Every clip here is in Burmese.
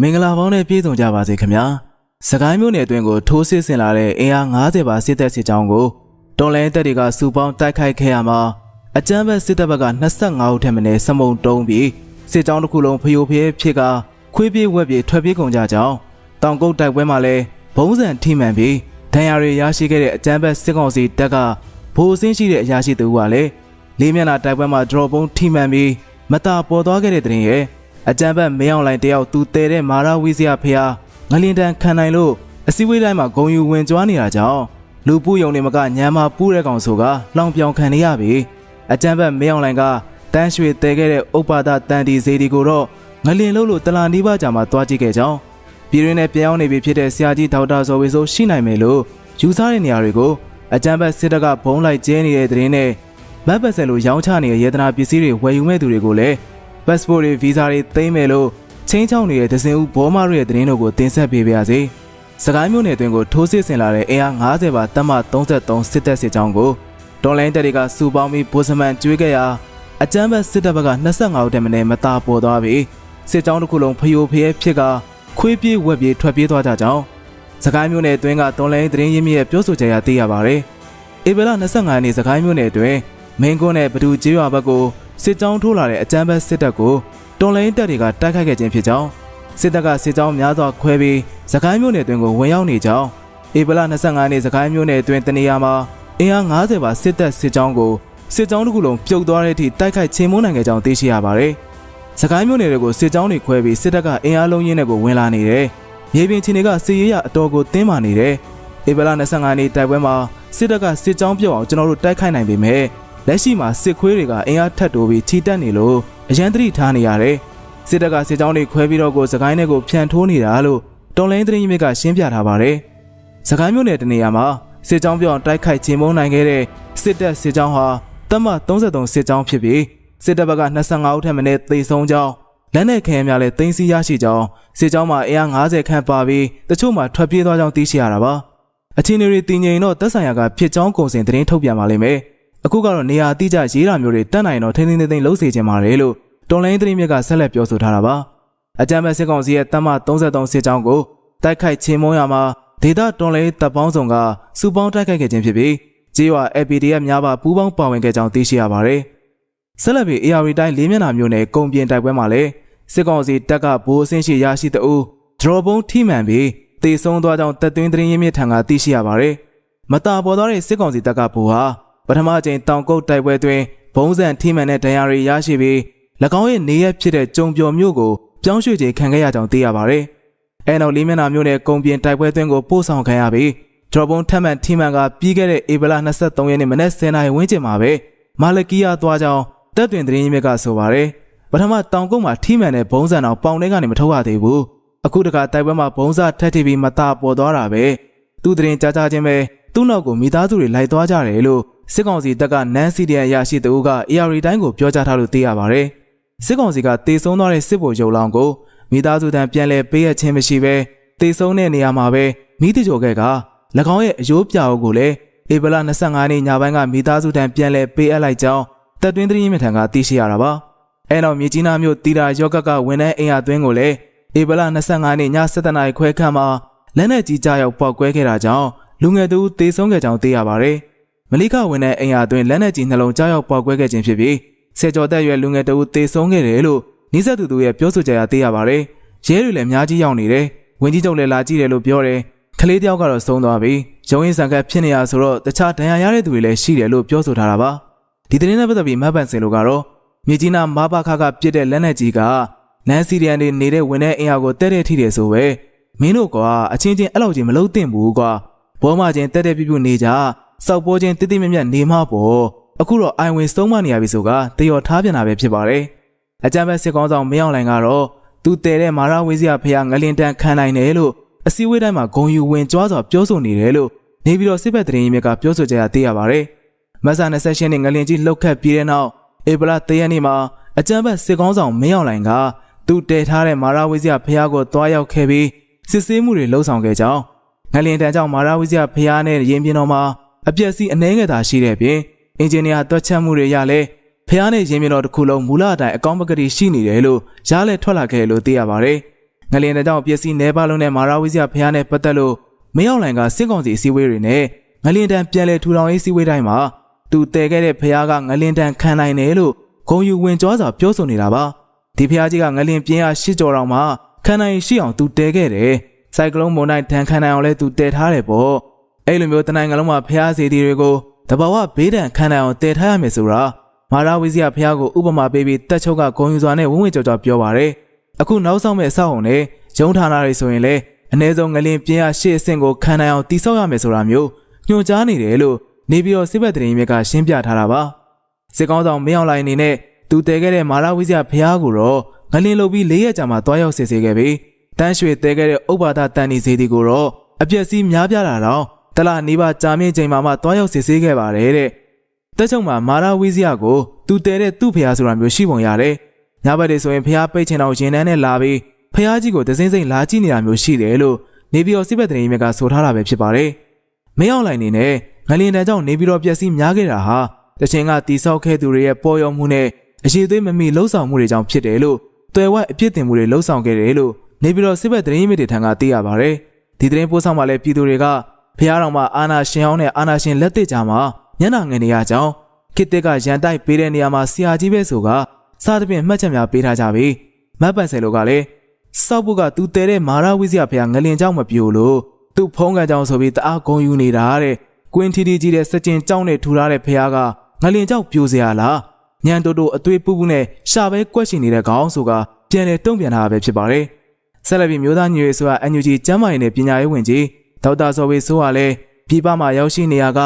မင်္ဂလာပေါင်းနဲ့ပြည့်စုံကြပါစေခင်ဗျာစကိုင်းမြို့နယ်အတွင်းကိုထိုးစစ်ဆင်လာတဲ့အင်အား90ပါစစ်တပ်စစ်ကြောင်းကိုတော်လိုင်းတပ်တွေကစူပေါင်းတိုက်ခိုက်ခဲ့ရမှာအကြမ်းဖက်စစ်တပ်ဘက်က25ဦးထက်မနည်းစမုံတုံးပြီးစစ်ကြောင်းတစ်ခုလုံးဖျို့ဖျဲဖြစ်ကခွေးပြေးဝက်ပြေးထွက်ပြေးကုန်ကြကြောင်းတောင်ကုတ်တိုက်ပွဲမှာလည်းဘုံစံထိမှန်ပြီးဒဏ်ရာတွေရရှိခဲ့တဲ့အကြမ်းဖက်စစ်ကောင်စီတပ်ကဗိုလ်အဆင်းရှိတဲ့အရာရှိသူကလည်းလေးမျက်နှာတိုက်ပွဲမှာဒရော့ပုံးထိမှန်ပြီးမတာပေါ်သွားခဲ့တဲ့တဲ့ရင်ရဲ့ အကြံဘက်မင်းအောင်လိုင်တယောက်သူတဲတဲ့မာရဝီဇယာဖျားငလင်တန်ခံနိုင်လို့အစည်းအဝေးတိုင်းမှာဂုံယူဝင်ကြွားနေတာကြောင့်လူပူယုံနေမကညံမာပူးတဲ့ကောင်ဆိုကလောင်ပြောင်ခံနေရပြီအကြံဘက်မင်းအောင်လိုင်ကတန်းရွှေတဲခဲ့တဲ့ဥပ္ပါဒတန်တီဇေဒီကိုတော့ငလင်လို့လို့တလာနီးပါးကြာမှတွားကြည့်ခဲ့ကြောင်းပြည်ရင်းနဲ့ပြောင်းနေပြီဖြစ်တဲ့ဆရာကြီးဒေါက်တာဇော်ဝေဆိုးရှိနိုင်မယ်လို့ယူဆတဲ့နေရာတွေကိုအကြံဘက်စစ်တပ်ကဘုံလိုက်ကျဲနေတဲ့တဲ့င်းနဲ့မတ်ပတ်ဆက်လို့ရောင်းချနေတဲ့ယေတနာပစ္စည်းတွေဝယ်ယူမဲ့သူတွေကိုလည်း passport တွေ visa တွေသိမ်းမယ်လို့ချင်းချောင်းနေတဲ့ဒဇင်ဦးဘောမတို့ရဲ့သတင်းတို့ကိုတင်ဆက်ပေးပါရစေ။စကိုင်းမြို့နယ်အတွင်းကိုထိုးစစ်ဆင်လာတဲ့အင်အား90ပါတမ33စစ်တပ်စစ်ကြောင်းကိုဒေါ်လိုင်းတပ်တွေကစူပေါင်းပြီးဗိုလ်စမန်ကျွေးခဲ့ရာအကြမ်းဖက်စစ်တပ်ဘက်က25ဦးတမနဲ့မတာပေါ်သွားပြီးစစ်ကြောင်းတစ်ခုလုံးဖျို့ဖျဲဖြစ်ကခွေးပြေးဝက်ပြေးထွက်ပြေးသွားကြကြောင်းစကိုင်းမြို့နယ်အတွင်းကဒေါ်လိုင်းသတင်းရင်းမြစ်ရဲ့ပြောဆိုချက်အရသိရပါတယ်။ဧပြီလ25ရက်နေ့စကိုင်းမြို့နယ်အတွင်းမင်းကွန်းနဲ့ဘဒူကျေးရွာဘက်ကို စစ်ကြောင်းထိုးလာတဲ့အကြမ်းဖက်စစ်တပ်ကိုတော်လိုင်းတပ်တွေကတိုက်ခိုက်ခဲ့ခြင်းဖြစ်ကြောင်းစစ်တပ်ကစစ်ကြောင်းများစွာခွဲပြီးစကိုင်းမြို့နယ်အတွင်းကိုဝင်ရောက်နေကြောင်းဧပြီလ25ရက်နေ့စကိုင်းမြို့နယ်အတွင်းတနေရာမှာအင်အား90ပါစစ်တပ်စစ်ကြောင်းကိုစစ်ကြောင်းတစ်ခုလုံးပြုတ်သွားတဲ့အထိတိုက်ခိုက်ချေမှုန်းနိုင်ခဲ့ကြောင်းသိရှိရပါတယ်။စကိုင်းမြို့နယ်တွေကိုစစ်ကြောင်းတွေခွဲပြီးစစ်တပ်ကအင်အားလုံးရင်းနဲ့ကိုဝင်လာနေတယ်။မြေပြင်ချင်းတွေကစစ်ရေးရအတော်ကိုတင်းမာနေတယ်။ဧပြီလ25ရက်နေ့တိုက်ပွဲမှာစစ်တပ်ကစစ်ကြောင်းပြုတ်အောင်ကျွန်တော်တို့တိုက်ခိုက်နိုင်ပေမဲ့ လက်ရှိမှာစစ်ခွေးတွေကအင်အားထပ်တိုးပြီးချီတက်နေလို့အရန်တတိထားနေရတယ်။စစ်တပ်ကစစ်ကြောင်းတွေခွဲပြီးတော့ကိုစကိုင်းနယ်ကိုဖြန့်ထိုးနေတာလို့တော်လိုင်းသတင်းရင်းမြစ်ကရှင်းပြထားပါတယ်။စကိုင်းမြို့နယ်တနေရာမှာစစ်ကြောင်းပြောင်းတိုက်ခိုက်ခြင်းမုန်းနိုင်ခဲ့တဲ့စစ်တပ်စစ်ကြောင်းဟာတမ33စစ်ကြောင်းဖြစ်ပြီးစစ်တပ်ဘက်က25ဦးထက်မနည်းသေဆုံးကြောင်းလက်နက်ခဲများလည်းတင်စီရရှိကြောင်းစစ်ကြောင်းမှာအင်အား90ခန့်ပါပြီးတချို့မှာထွက်ပြေးသွားကြောင်းသိရှိရတာပါ။အခြေအနေတွေတည်ငြိမ်တော့သက်ဆိုင်ရာကဖြစ်ကြောင်းကုန်စင်သတင်းထုတ်ပြန်ပါလိမ့်မယ်။ အခုကတော့နေရာအတိအကျရေးတာမျိုးတွေတက်နိုင်တော့ထင်းထင်းသိမ်းသိမ်းလှုပ်စေချင်ပါတယ်လို့တော်လိုင်းသတင်းမြစ်ကဆက်လက်ပြောဆိုထားတာပါအကြံမဲ့စစ်ကောင်စီရဲ့တမ33စစ်ကြောင်းကိုတိုက်ခိုက်ချင်းမုံရမှာဒေတာတော်လိုင်းတပ်ပေါင်းဆောင်ကစူပေါင်းတိုက်ခိုက်ခဲ့ခြင်းဖြစ်ပြီးကြေးရွာ APDF များပါပူးပေါင်းပါဝင်ခဲ့ကြောင်းသိရှိရပါတယ်ဆက်လက်ပြီး AR တိုင်းလေးမျက်နှာမျိုးနဲ့ကုံပြင်းတိုက်ပွဲမှာလည်းစစ်ကောင်စီတပ်ကဘိုးအဆင့်ရှိရရှိတဲ့ဦးဒရော့ဘုံထိမှန်ပြီးတေဆုံးသွားကြောင်းတပ်သွင်းသတင်းရင်းမြစ်ထံကသိရှိရပါတယ်မတာပေါ်သွားတဲ့စစ်ကောင်စီတပ်ကဘိုးဟာ ပထမအကြိမ်တောင်ကုတ်တိုက်ပွဲတွင်ဘုံစံထိမှန်တဲ့ဒဏ်ရာတွေရရှိပြီး၎င်းရဲ့နေရဖြစ်တဲ့ကြုံပျော်မြို့ကိုပြောင်းရွှေ့ခြင်းခံခဲ့ရကြောင်းသိရပါတယ်။အဲနောက်လေးမျက်နှာမြို့နယ်ကုံပြင်းတိုက်ပွဲသွင်းကိုပို့ဆောင်ခံရပြီးဒရော့ဘုံထက်မှန်ထိမှန်ကပြီးခဲ့တဲ့ဧပြီလ23ရက်နေ့မနက်10:00နာရီဝန်းကျင်မှာပဲမာလကီယာသွားကြောင်းတပ်တွင်သတင်းရင်းမြစ်ကဆိုပါတယ်။ပထမတောင်ကုန်းမှာထိမှန်တဲ့ဘုံစံတော်ပေါင်ထဲကနေမထုတ်ရသေးဘူး။အခုတခါတိုက်ပွဲမှာဘုံစထက်ထိပြီးမတာပေါ်သွားတာပဲ။ သူ့သတင်းကြားကြားချင်းပဲသူ့နောက်ကိုမိသားစုတွေလိုက်သွားကြတယ်လို့စစ်ကောင်စီတပ်ကနန်းစီဒီယန်ရရှိသူက AR တိုင်းကိုပြောကြားထားလို့သိရပါတယ်။စစ်ကောင်စီကတေဆုံးသွားတဲ့စစ်ဗိုလ်ချုပ်လောင်ကိုမိသားစုတန်းပြန်လည်ပေးရခြင်းမရှိဘဲတေဆုံးတဲ့နေရာမှာပဲမိတကြော်ခဲ့က၎င်းရဲ့အယိုးပြာကိုလည်းဧပြီလ25ရက်နေ့ညပိုင်းကမိသားစုတန်းပြန်လည်ပေးအပ်လိုက်ကြောင်းတပ်တွင်းသတင်းမြစ်ထံကသိရှိရတာပါ။အဲနောက်မြေကြီးနားမြို့တီတာယောဂကဝန်ထမ်းအင်အားသွင်းကိုလည်းဧပြီလ25ရက်နေ့ည7:00နာရီခွဲခန့်မှာ လက်နက်ကြီးကြားရောက်ပောက်ကွဲခဲ့တာကြောင့်လူငယ်သူတေဆုံးခဲ့ကြောင်းသိရပါတယ်။မလိကဝင်တဲ့အင်အားသွင်းလက်နက်ကြီးနှလုံးကြားရောက်ပောက်ကွဲခဲ့ခြင်းဖြစ်ပြီးဆယ်ကျော်သက်ရွယ်လူငယ်တဦးတေဆုံးခဲ့တယ်လို့နီးစပ်သူတို့ရဲ့ပြောဆိုကြရသိရပါတယ်။ရဲတွေလည်းအများကြီးရောက်နေတယ်။ဝင်းကြီးချုပ်လည်းလာကြည့်တယ်လို့ပြောတယ်။ကလေးတယောက်ကတော့ဆုံးသွားပြီ။ရုံးရင်ဆန်ကပ်ဖြစ်နေရဆိုတော့တခြားဒဏ်ရာရတဲ့သူတွေလည်းရှိတယ်လို့ပြောဆိုထားတာပါ။ဒီသတင်းနဲ့ပတ်သက်ပြီးမတ်ပန်စင်တို့ကတော့မြေကြီးနားမဘာခါကပြစ်တဲ့လက်နက်ကြီးကနန်စီရီယန်တွေနေတဲ့ဝင်တဲ့အင်အားကိုတဲ့တဲ့ထိတယ်ဆိုပဲ မင်းတို့ကအချင်းချင်းအဲ့လောက်ချင်းမလုံးသင့်ဘူးကွာဘောမချင်းတဲ့တဲ့ပြပြနေကြစောက်ပေါ်ချင်းတိတိမြတ်မြတ်နေမှာပေါ့အခုတော့အိုင်ဝင်ဆုံးမနေရပြီဆိုကတရော်ထားပြန်တာပဲဖြစ်ပါတယ်အကြမ်းဖက်စစ်ကောင်းဆောင်မင်းအောင်လှိုင်ကတော့သူတဲတဲ့မာရဝေးစရာဖះငလင်တန်ခံနိုင်တယ်လို့အစည်းအဝေးတိုင်းမှာဂုံယူဝင်ကြွားစွာပြောဆိုနေတယ်လို့နေပြီးတော့စစ်ဘက်သတင်းရင်းမြစ်ကပြောဆိုကြရသိရပါတယ်မဆာ28နှစ်ငလင်ကြီးလှုပ်ခတ်ပြီးတဲ့နောက်ဧပြီလ3ရက်နေ့မှာအကြမ်းဖက်စစ်ကောင်းဆောင်မင်းအောင်လှိုင်ကသူတဲထားတဲ့မာရဝေးစရာဖះကိုတွားရောက်ခဲ့ပြီး စစ်ဆေးမှုတွေလှုံ့ဆော်ခဲ့ကြောင်းငလင်တန်ကြောင့်မာရဝိဇ္ဇဖျားနဲ့ရင်ပြင်းတော်မှာအပျက်စီးအနှဲငယ်သာရှိတဲ့ပြင်အင်ဂျင်နီယာတွက်ချက်မှုတွေရလဲဖျားနဲ့ရင်ပြင်းတော်တစ်ခုလုံးမူလအတိုင်းအကောင့်ပကတိရှိနေတယ်လို့ရားလဲထွက်လာခဲ့လို့သိရပါတယ်ငလင်တဲ့ကြောင့်ပျက်စီးနေပါလုံးနဲ့မာရာဝီဇာဖျားနဲ့ပတ်သက်လို့မင်းအောင်လှိုင်ကစစ်ကောင်စီအစည်းအဝေးတွေနဲ့ငလင်တန်ပြန်လဲထူထောင်ရေးစည်းဝေးတိုင်းမှာသူတည်ခဲ့တဲ့ဖျားကငလင်တန်ခံနိုင်တယ်လို့ဂုံယူဝင်ကြွားစွာပြောဆိုနေတာပါဒီဖျားကြီးကငလင်ပြင်းအားရှစ်ကြော်တောင်မှ ခံနိုင်ရှိအောင်သူတည်ခဲ့တယ်စိုက်ကလုန်းမုန်တိုင်းဒဏ်ခံနိုင်အောင်လဲသူတည်ထားတယ်ပေါ့အဲ့လိုမျိုးတနိုင်ငံလုံးမှာဖျားစီတီတွေကိုတဘာဝဘေးဒဏ်ခံနိုင်အောင်တည်ထားရမယ်ဆိုတာမာရာဝီဇာဖျားကိုဥပမာပေးပြီးတက်ချုပ်ကဂုံယူစွာနဲ့ဝင်းဝင်းကြော်ကြော်ပြောပါတယ်အခုနောက်ဆုံးမဲ့အဆောက်အုံနဲ့ရုံဌာနတွေဆိုရင်လည်းအ ਨੇ ဆုံးငလင်ပြင်းအားရှေ့အဆင့်ကိုခံနိုင်အောင်တိစောက်ရမယ်ဆိုတာမျိုးညွှန်ကြားနေတယ်လို့နေပြီးတော့စစ်ဘက်တရင်မြစ်ကရှင်းပြထားတာပါစစ်ကောင်းဆောင်မင်းအောင်လှိုင်အနေနဲ့သူတည်ခဲ့တဲ့မာရာဝိဇ္ဇဖျားကိုတော့ ငလင်လုတ်ပြီး၄ရက်ကြာမှတွားရောက်စစ်ဆေးခဲ့ပြီးတန်းရွှေတည်ခဲ့တဲ့ဥပ္ပါဒတန်နီစေတီကိုတော့အပြက်စီးများပြားလာတော့တလနေပါကြာမြင့်ချိန်မှမှတွားရောက်စစ်ဆေးခဲ့ပါတယ်တဲ့တက်ချုံမှာမာရာဝိဇ္ဇကိုသူတည်တဲ့သူ့ဖျားဆိုတာမျိုးရှိပုံရတယ်ညဘက်တွေဆိုရင်ဖျားပိတ်ချင်အောင်ရင်တန်းနဲ့လာပြီးဖျားကြီးကိုဒစင်းစိမ့်လာကြည့်နေတာမျိုးရှိတယ်လို့နေပြည်တော်စစ်ဘက်တရင်မြစ်ကဆိုထားတာပဲဖြစ်ပါတယ်မင်းအောင်လှိုင်နေနဲ့ငလင်တန်ကြောင့်နေပြည်တော်ပျက်စီးများခဲ့တာဟာတချင်ကတိဆောက်ခဲ့သူတွေရဲ့ပေါ်ရောမှုနဲ့အရှိသေးမမီလှုပ်ဆောင်မှုတွေကြောင့်ဖြစ်တယ်လို့ သွယ်ဝိုက်အပြစ်တင်မှုတွေလှုံ့ဆော်ခဲ့တယ်လို့နေပြည်တော်စစ်ဘက်သတင်းရင်းမြစ်တွေထံကသိရပါဗျ။ဒီသတင်းပို့ဆောင်မှလည်းပြည်သူတွေကဖျားတော်မှာအာနာရှင်အောင်နဲ့အာနာရှင်လက်တစ်ကြမှာညနာငယ်နေရကြောင်းခေတ်သစ်ကရန်တိုက်ပေးတဲ့နေရာမှာဆရာကြီးပဲဆိုကစားသဖြင့်မှတ်ချက်များပေးထားကြပြီ။မတ်ပန်ဆယ်လိုကလည်းစောက်ဘုကသူတဲတဲ့မာရဝိဇယဖျားငလင်ကြောင့်မပြိုလို့သူ့ဖုံးကန်ကြောင့်ဆိုပြီးတအားဂုံယူနေတာတဲ့။ကွင်းထီထီကြီးတဲ့စကြင်ကြောင့်နဲ့ထူထားတဲ့ဖျားကငလင်ကြောင့်ပြိုစရာလား။ ညံတိုးတိုးအသွေးပူပူနဲ့ရှာပဲကွက်ရှင်နေတဲ့ခေါင်းဆိုကပြန်လေတုံ့ပြန်တာပဲဖြစ်ပါတယ်ဆက်လက်ပြီးမျိုးသားညီရေးဆိုတာ NUG ကျမ်းမာရေးနဲ့ပညာရေးဝန်ကြီးဒေါက်တာဇော်ဝေဆိုးကလည်းပြည်ပမှာရောက်ရှိနေရက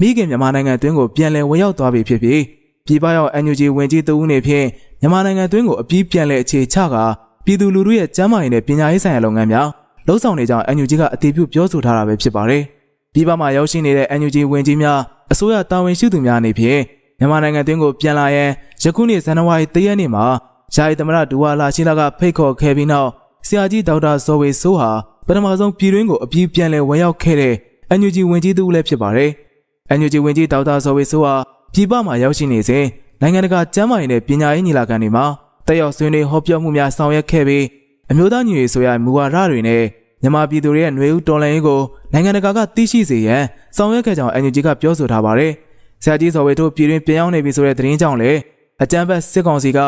မိခင်မြန်မာနိုင်ငံအတွင်းကိုပြန်လည်ဝင်ရောက်သွားပြီဖြစ်ပြီးပြည်ပရောက် NUG ဝင်ကြီးတဦးနေဖြင့်မြန်မာနိုင်ငံအတွင်းကိုအပြီးပြန်လည်အခြေချကပြည်သူလူထုရဲ့ကျန်းမာရေးနဲ့ပညာရေးဆိုင်ရာလုပ်ငန်းများလှုပ်ဆောင်နေကြောင်း NUG ကအတည်ပြုပြောဆိုထားတာပဲဖြစ်ပါတယ်။ပြည်ပမှာရောက်ရှိနေတဲ့ NUG ဝင်ကြီးများအစိုးရတာဝန်ရှိသူများအနေဖြင့် မြန်မာနိုင်ငံအတွင်းကိုပြန်လာရန်ယခုနှစ်ဇန်နဝါရီ၃ရက်နေ့မှာယာယီသမရဒူဝါလာရှိလာကဖိတ်ခေါ်ခဲ့ပြီးနောက်ဆရာကြီးဒေါက်တာဇော်ဝေဆိုးဟာပထမဆုံးပြည်တွင်းကိုအပြည့်ပြန်လည်ဝင်ရောက်ခဲ့တဲ့ NUG ဝင်ကြီးသူလည်းဖြစ်ပါတယ်။ NUG ဝင်ကြီးဒေါက်တာဇော်ဝေဆိုးဟာပြည်ပမှာရောက်ရှိနေစဉ်နိုင်ငံတကာကျန်းမာရေးနဲ့ပညာရေးညီလာခံတွေမှာတက်ရောက်ဆွေးနွေးဟောပြောမှုများဆောင်ရွက်ခဲ့ပြီးအမျိုးသားညီရေးဆိုရမူဝါဒတွေနဲ့မြန်မာပြည်သူတွေရဲ့ຫນွေဦးတော်လှန်ရေးကိုနိုင်ငံတကာကသိရှိစေရန်ဆောင်ရွက်ခဲ့ကြောင်း NUG ကပြောဆိုထားပါတယ်။ ဆရာကြီးဇော်ဝေတို့ပြည်တွင်းပြန်ရောက်နေပြီဆိုတဲ့သတင်းကြောင့်လည်းအကြမ်းဖက်စစ်ကောင်စီက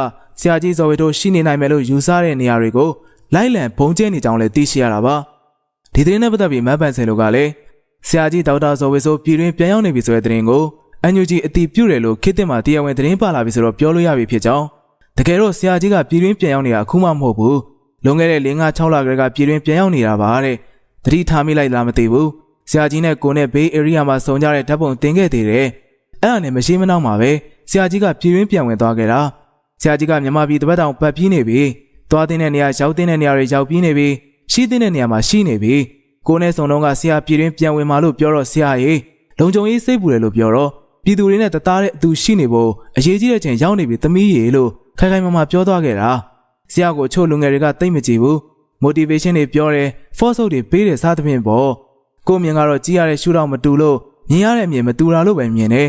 ဆရာကြီးဇော်ဝေတို့ရှိနေနိုင်မယ်လို့ယူဆတဲ့နေရာတွေကိုလိုက်လံဘုံကျဲနေကြောင်းလည်းသိရှိရတာပါ။ဒီသတင်းနဲ့ပတ်သက်ပြီးမတ်ပန်စင်တို့ကလည်းဆရာကြီးဒေါက်တာဇော်ဝေဆိုပြည်တွင်းပြန်ရောက်နေပြီဆိုတဲ့သတင်းကို NUG အတီးပြုတ်တယ်လို့ခေတ်သစ်မှာတရားဝင်သတင်းပါလာပြီဆိုတော့ပြောလို့ရပြီဖြစ်ကြောင်းတကယ်တော့ဆရာကြီးကပြည်တွင်းပြန်ရောက်နေတာအခုမှမဟုတ်ဘူးလွန်ခဲ့တဲ့၄၅6လကလေးကပြည်တွင်းပြန်ရောက်နေတာပါတဲ့တတိထားမိလိုက်လားမသိဘူးဆရာကြီးနဲ့ကိုနဲ့ဘေး area မှာစုံကြတဲ့ဓာတ်ပုံတင်ခဲ့သေးတယ် အဲ့ဒါနဲ့မရှိမနှောက်မှာပဲဆရာကြီးကပြည်တွင်းပြန်ဝင်သွားခဲ့တာဆရာကြီးကမြမပြည်တပတ်တောင်ပတ်ပြီးနေပြီသွားတဲ့နေရာရောက်တဲ့နေရာတွေရောက်ပြီးနေပြီရှိတဲ့နေရာမှာရှိနေပြီကိုနဲ့စုံတော့ကဆရာပြည်တွင်းပြန်ဝင်มาလို့ပြောတော့ဆရာကြီးလုံခြုံရေးစိတ်ပူတယ်လို့ပြောတော့ပြည်သူတွေနဲ့တသားတဲ့အသူရှိနေဖို့အရေးကြီးတဲ့ချိန်ရောက်နေပြီသမီးရေလို့ခိုင်ခိုင်မာမာပြောသွားခဲ့တာဆရာကိုချို့လူငယ်တွေကသိမ့်မကြည့်ဘူး motivation တွေပြောတယ် force တွေပေးတယ်စားသဖြင့်ပေါ့ကိုမြင်ကတော့ကြီးရတဲ့ရှုတော့မတူလို့မြင်ရတဲ့အမြင်မတူတာလို့ပဲမြင်တယ်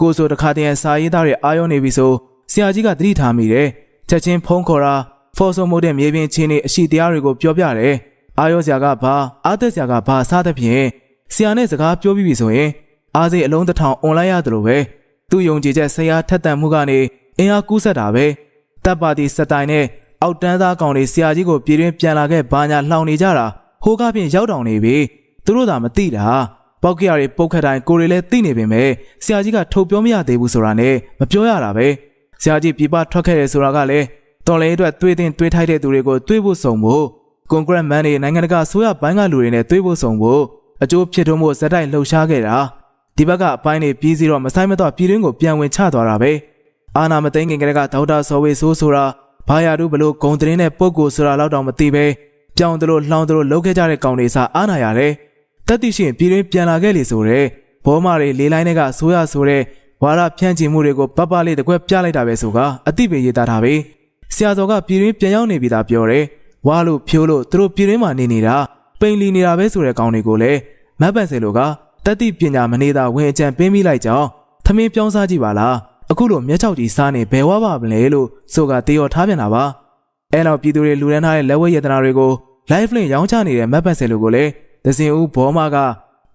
ကိုဆိုတခါတည်းစာရေးသားတွေအာရုံနေပြီဆိုဆရာကြီးကသတိထားမိတယ်ချက်ချင်းဖုံးခေါ်တာ force မို့တဲ့မြေပြင်ချင်းတွေအရှိတရားတွေကိုပြောပြတယ်အာရုံဆရာကဘာအာသက်ဆရာကဘာစားသဖြင့်ဆရာနဲ့စကားပြောပြီးပြီဆိုရင်အားစိအလုံးတစ်ထောင်အွန်လိုင်းရတယ်လို့ပဲသူ့ယုံကြည်ချက်ဆရာထက်သန်မှုကနေအင်အားကူးဆက်တာပဲတပ်ပါတီစတိုင်နဲ့အောက်တန်းသားကောင်တွေဆရာကြီးကိုပြည်တွင်းပြန်လာခဲ့ဘာညာလှောင်နေကြတာဟိုးကားဖြင့်ရောက်တောင်နေပြီသူတို့သာမသိတာ ပောက်ကရတွေပုတ်ခတ်တိုင်းကိုတွေလည်းသိနေပေမဲ့ဆရာကြီးကထုတ်ပြောမရသေးဘူးဆိုတာနဲ့မပြောရတာပဲဆရာကြီးပြပထွက်ခဲ့တယ်ဆိုတာကလည်းတော်လေးအတွက်တွေးတင်တွေးထိုက်တဲ့သူတွေကိုတွေးဖို့စုံဖို့ကွန်ဂရက်မန်တွေနိုင်ငံတကာဆိုရဘိုင်းကလူတွေနဲ့တွေးဖို့စုံဖို့အကျိုးဖြစ်ထွန်းဖို့ဇက်တိုက်လှုပ်ရှားခဲ့တာဒီဘက်ကအပိုင်းတွေပြီးစီတော့မဆိုင်မတော့ပြည်တွင်းကိုပြန်ဝင်ချသွားတာပဲအာနာမသိငင်ကလေးကဒေါက်တာဇော်ဝေဆိုးဆိုတာဘာယာတို့ဘလို့ဂုံသတင်းနဲ့ပုံကိုဆိုတာလောက်တောင်မသိပဲပြောင်းသလိုလှောင်းသလိုလှုပ်ခဲ့ကြတဲ့ကောင်တွေစားအာနာရတယ် တက်တိရှင်ပြည်တွင်းပြန်လာခဲ့လေဆိုတဲ့ဘောမတွေလေးလိုင်းတွေကဆိုးရဆိုတဲ့ဝါရဖြန့်ချီမှုတွေကိုပပလေးတကွက်ပြလိုက်တာပဲဆိုကအတိပေရေးသားထားပြီဆရာတော်ကပြည်တွင်းပြန်ရောက်နေပြီသားပြောတယ်ဝါလို့ဖြိုးလို့သူတို့ပြည်တွင်းမှာနေနေတာပိန်လီနေတာပဲဆိုတဲ့ကောင်တွေကိုလည်းမတ်ပန်ဆယ်လိုကတတိပညာမနေတာဝင်အကြံပေးမိလိုက်ကြောင်းသမင်းပြောင်းစားကြည့်ပါလားအခုလိုမျက်ခြောက်ကြီးစားနေဘယ်ဝါပါမလဲလို့ဆိုကတေရော်ထားပြန်တာပါအဲနောက်ပြည်သူတွေလူရန်ထားတဲ့လက်ဝဲရတနာတွေကို live link ရောင်းချနေတဲ့မတ်ပန်ဆယ်လိုကိုလည်း ဒဇင်ဦးဘောမက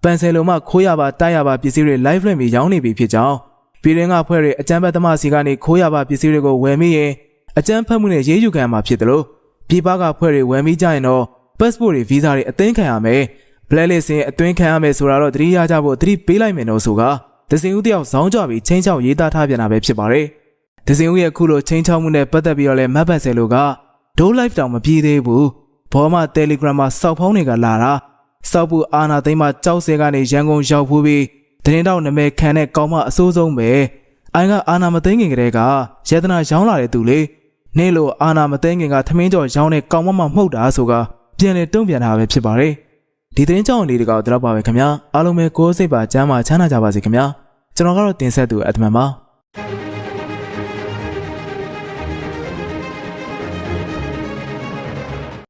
ပန်ဆယ်လိုမှခိုးရပါတိုက်ရပါပစ္စည်းတွေ live link ပြီးရောင်းနေပြီဖြစ်ကြောင်းပြည်ရင်းကဖွဲ့တွေအကြမ်းဖက်သမားစီကနေခိုးရပါပစ္စည်းတွေကိုဝယ်မိရင်အကြမ်းဖက်မှုနဲ့ရေးယူခံရမှာဖြစ်တယ်လို့ပြည်ပကဖွဲ့တွေဝယ်မိကြရင်တော့ passport တွေ visa တွေအသိမ်းခံရမယ် blacklist ရင်အသွင်းခံရမယ်ဆိုတာတော့သတိရကြဖို့သတိပေးလိုက်မယ်တော့ဆိုကဒဇင်ဦးတယောက်ဇောင်းကြပြီးချင်းချောက်ရေးသားထားပြန်တာပဲဖြစ်ပါတယ်ဒဇင်ဦးရဲ့အခုလိုချင်းချောက်မှုနဲ့ပတ်သက်ပြီးတော့လဲမတ်ပတ်ဆယ်လိုကဒိုး live တောင်မပြေးသေးဘူးဘောမ Telegram မှာစောက်ဖုံးတွေကလာတာ စောက်ဘူးအာနာသိမ်းမှာကြောက်စဲကနေရန်ကုန်ရောက်ဖူးပြီးတရင်တော့နမဲခံတဲ့ကောင်းမအစိုးဆုံးပဲအိုင်ကအာနာမသိမ်းခင်ကတည်းကယေဒနာရောင်းလာတဲ့သူလေနေ့လိုအာနာမသိမ်းခင်ကသမင်းကျော်ရောင်းတဲ့ကောင်းမမမှုတ်တာဆိုကပြန်လေတုံ့ပြန်တာပဲဖြစ်ပါတယ်ဒီသတင်းကြောင့်လေးတကောက်တော့ပါပဲခင်ဗျာအားလုံးပဲကိုယ်စိတ်ပါကျမ်းမာချမ်းသာကြပါစေခင်ဗျာကျွန်တော်ကတော့တင်ဆက်သူအတမန်ပါ